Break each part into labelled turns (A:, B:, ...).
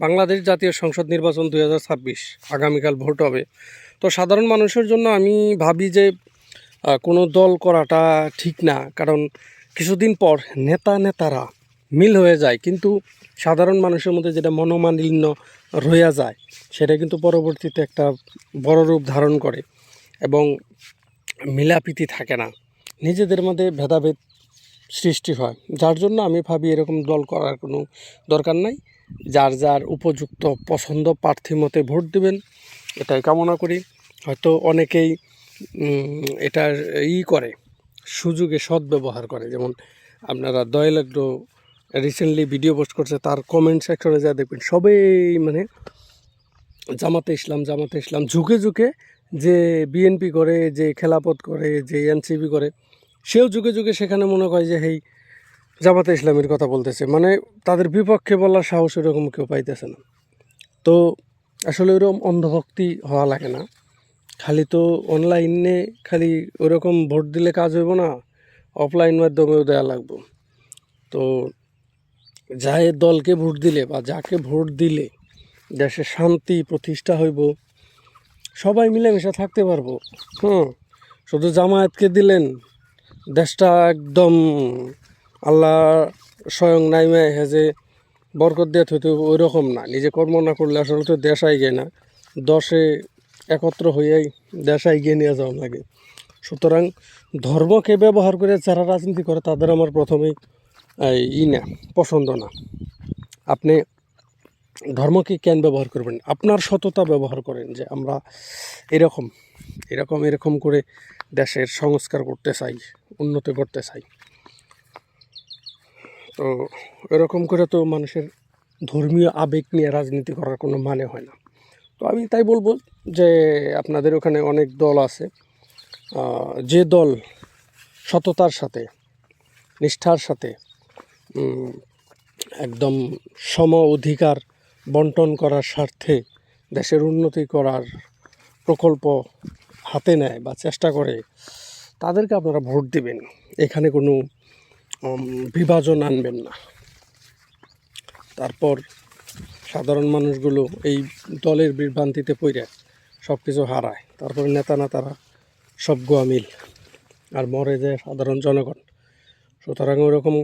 A: বাংলাদেশ জাতীয় সংসদ নির্বাচন দুই হাজার ছাব্বিশ আগামীকাল ভোট হবে। তো সাধারণ মানুষের জন্য আমি ভাবি যে কোনো দল করাটা ঠিক না। কারণ কিছুদিন পর নেতা নেতারা মিল হয়ে যায়, কিন্তু সাধারণ মানুষের মধ্যে যেটা মনোমালিন্য রয়ে যায়, সেটা কিন্তু পরবর্তীতে একটা বড় রূপ ধারণ করে এবং মিলাপিতি থাকে না। নিজেদের মধ্যে ভেদাভেদ সৃষ্টি হয়। যার জন্য আমি ভাবি এরকম দল করার কোনো দরকার নাই। যার যার উপযুক্ত পছন্দ প্রার্থী মতে ভোট দেবেন, এটাই কামনা করি। হয়তো অনেকেই এটার ই করে, সুযোগে সদ্ব্যবহার করে। যেমন আপনারা দয়ালগ্ন রিসেন্টলি ভিডিও পোস্ট করছে, তার কমেন্ট সেকশনে যা দেখবেন, সবাই মানে জামাতে ইসলাম জামাতে ইসলাম ঝুঁকে ঝুঁকে যে বিএনপি করে, যে খেলাপথ করে, যে এনসিপি করে, সেও যুগে যুগে সেখানে মনে করে যে, হেই জামাতে ইসলামের কথা বলতেছে মানে তাদের বিপক্ষে বলার সাহস এরকম কেউ পাইতেছে না। তো আসলে ওরকম অন্ধভক্তি হওয়া লাগে না। খালি তো অনলাইনে খালি ওরকম ভোট দিলে কাজ হইব না অফলাইন মাধ্যমেও দেওয়া লাগবে। তো যাই দলকে ভোট দিলে বা যাকে ভোট দিলে দেশে শান্তি, প্রতিষ্ঠা হইব, সবাই মিলেমিশে থাকতে পারব। হুম, শুধু জামায়াতকে দিলেন, দেশটা একদম আল্লাহ স্বয়ং নাইমে হেজে বরকত দিয়ে থইতে ওই রকম না। নিজে কর্ম না করলে আসলে তো দেশ আইগে না। দশে একত্র হইয়াই দেশ আইগিয়ে নিয়ে যাওয়া লাগে। সুতরাং ধর্মকে ব্যবহার করে যারা রাজনীতি করে, তাদের আমার প্রথমেই ই না, পছন্দ না। আপনি ধর্মকে কেন ব্যবহার করবেন? আপনার সততা ব্যবহার করেন যে আমরা এরকম এরকম এরকম করে দেশের সংস্কার করতে চাই, উন্নতি করতে চাই। তো এরকম করে তো মানুষের ধর্মীয় আবেগ নিয়ে রাজনীতি করার কোনো মানে হয় না। তো আমি তাই বলব যে আপনাদের ওখানে অনেক দল আছে। যে দল সততার সাথে, নিষ্ঠার সাথে একদম সম অধিকার বন্টন করার স্বার্থে দেশের উন্নতি করার প্রকল্প হাতে নেয় বা চেষ্টা করে, তাদেরকে আপনারা ভোট দেবেন। এখানে কোনো বিভাজন আনবেন না। তারপর সাধারণ মানুষগুলো এই দলের বিভ্রান্তিতে পড়ে সব কিছু হারায়। তারপরে নেতা নেতারা সব গোয়ামিল আর মরে যায় সাধারণ জনগণ। সুতরাং ওরকম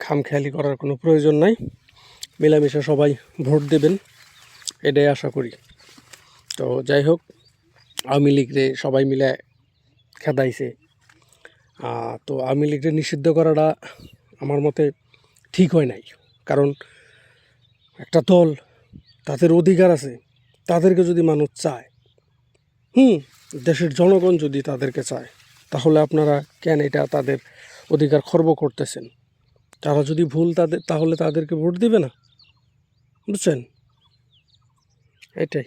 A: খামখেয়ালি করার কোনো প্রয়োজন নাই। মিলামিশে সবাই ভোট দেবেন, এটাই আশা করি। তো যাই হোক, আওয়ামী লীগরে সবাই মিলে খেদাইছে। তো আওয়ামী লীগরে নিষিদ্ধ করাটা আমার মতে ঠিক হয় নাই। কারণ একটা দল তাদের অধিকার আছে, তাদেরকে যদি মানুষ চায়, হুম, দেশের জনগণ যদি তাদেরকে চায়, তাহলে আপনারা কেন এটা তাদের অধিকার খর্ব করতেছেন? তারা যদি ভুল তাদের, তাহলে তাদেরকে ভোট দিবে না? বুঝছেন? এটাই।